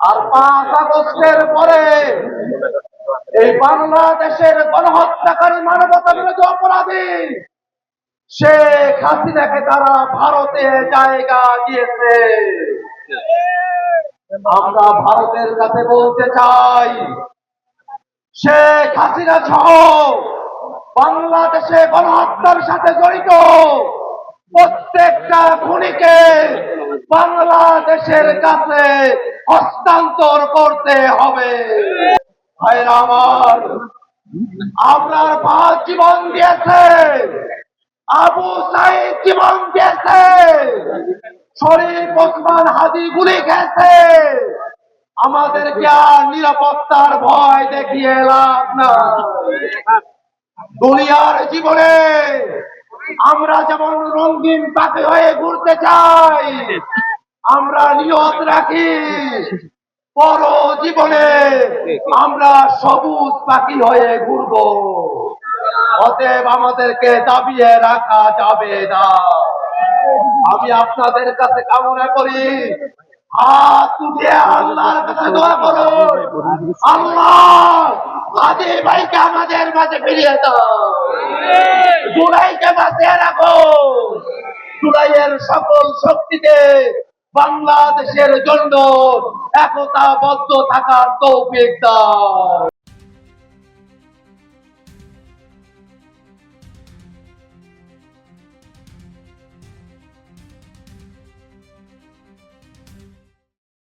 আর পাঁচ আগস্টের পরে এই বাংলাদেশের গণহত্যাকারী মানবতা বিরোধী অপরাধী শেখ হাসিনাকে তারা ভারতে জায়গা দিয়েছে। আমরা ভারতের কাছে বলতে চাই, শেখ হাসিনা সহ বাংলাদেশে গণহত্যার সাথে জড়িত প্রত্যেকটা খুনিকে বাংলাদেশের কাছে হস্তান্তর করতে হবে। আপনার পা জীবন দিয়েছে, আবু সাইদ জীবন দিয়েছে, শরীফ ওসমান হাদি গুলি খেয়েছে। আমাদেরকে আর নিরাপত্তার ভয় দেখিয়ে লাভ না। দুনিয়ার জীবনে আমরা যেমন রঙিন পাখি হয়ে ঘুরতে চাই আমরা নিয়ত রাখি। পর জীবনে আমরা সবুজ পাখি হয়ে ঘুরব। অতএব আমাদেরকে দাবিয়ে রাখা যাবে না। আমি আপনাদের কাছে কামনা করি, হাত উঠে আল্লাহর কাছে দোয়া করো। আল্লাহ, আদি ভাইকে আমাদের মাঝে ফিরিয়ে দাও। জুলাইকে বাঁচিয়ে রাখো। জুলাইয়ের সকল শক্তিকে বাংলাদেশের জন্য একতাবদ্ধ থাকার তৌফিক দাও।